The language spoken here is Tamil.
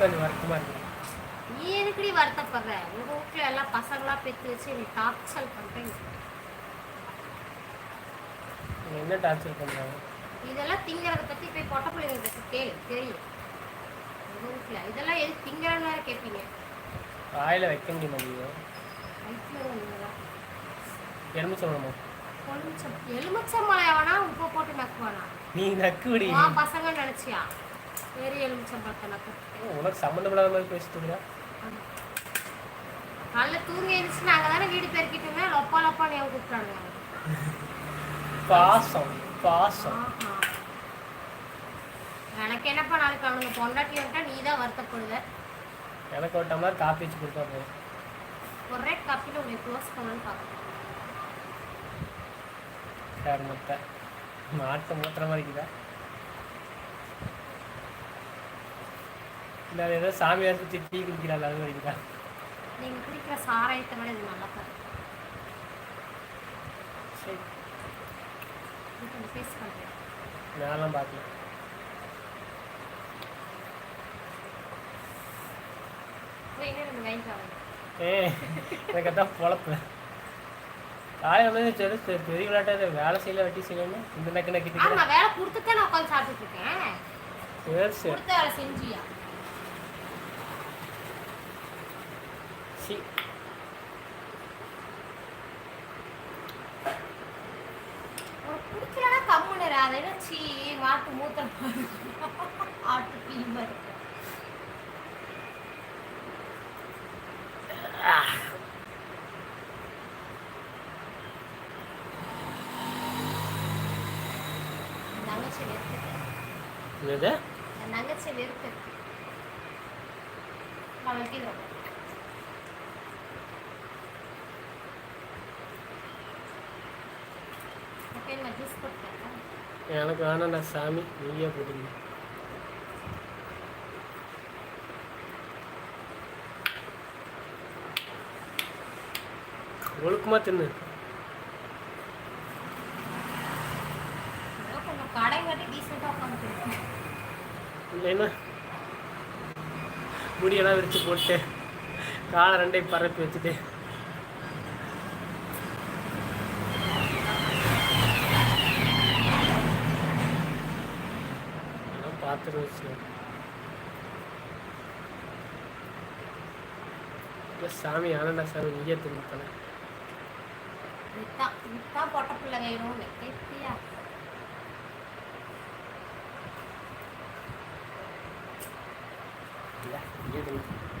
கொஞ்சம் வருத்தமாக இருக்குது நீ எதுக்குடி வருத்தப்படுற. உங்க வீட்டுல எல்லாம் பசங்களா பெத்து வச்சு நீ டார்ச்சல் பண்றீங்க. நீ என்ன டார்ச்சர் பண்ணுறாங்க இதெல்லாம் திங்கிறத பத்தி போய் பொட்ட பிள்ளைங்க கேளு தெரியும். உங்க வீட்டுல இதெல்லாம் எது திங்கிறன்னு கேட்பீங்க வாயில் வைக்க முடியுமா நீங்கள் உப்பு போட்டு நக்குவானா? நீ நக்குடி உன் பசங்க நினைச்சியா? பெரிய எலுமிச்சம்பழத்தை நக்கு உனக்கு சம்மந்தப்படாத மாதிரி பேசிட்டு இருக்கிறா நல்ல தூங்கி எழுந்துச்சு நாங்க தானே வீடு பெருக்கிட்டோமே லொப்பா லொப்பா நீ கூப்பிட்டாங்க பாசம் பாசம். எனக்கு என்னப்பா நாளைக்கு அவனுங்க பொண்டாட்டி வந்துட்டா நீ தான் வருத்தப்படுவ. எனக்கு ஒரு டம்ளர் காப்பி வச்சு கொடுத்தா போதும். ஒரே கப்பில உன்னை க்ளோஸ் பண்ணணும்னு பார்க்கணும் வேறு மொத்த? மாட்டை மூத்துற மாதிரி இருக்குதா? இல்லை ஏதோ சாமியார் சுற்றி டீ குடிக்கிறாள். அது மாதிரி இருக்குதா நீங்க குடிக்கிற சாராயத்தை விட இது நல்லா பாரு சரி. நான்லாம் பார்க்கல. ஏ எனக்கு அதான் பொழப்பு. காலையில் வந்து சரி சரி பெரிய விளையாட்டாக வேலை செய்யல வெட்டி செய்யலன்னு? இந்த நக்கு நக்கிட்டு ஆமா வேலை கொடுத்துட்டு நான் உட்காந்து சாப்பிட்டுட்டு இருக்கேன். சரி சரி. கொடுத்த வேலை செஞ்சியா? சி பிடிக்கலன்னா கம்முன்னு. அதை சீ மாட்டு மூத்தம் பாரு ஆட்டு பீ மாதிரி என் தங்கச்சி வெறுத்து என்னது என் தங்கச்சி வெறுத்து நான் வைக்கிறேன் எனக்கு வேணாம்டா சாமி. நீயே போட்டுங்க ஒழுக்கமா தின்னு. இல்லைன்னா முடியெல்லாம் விரிச்சு போட்டு காலை ரெண்டையும் பரப்பி வச்சுட்டு. வச்சு சாமி ஆனண்டா சாமி நீயே திரும்பித்தானே பொட்ட பிள்ளைங்க இல்லை நீயே திரும்பி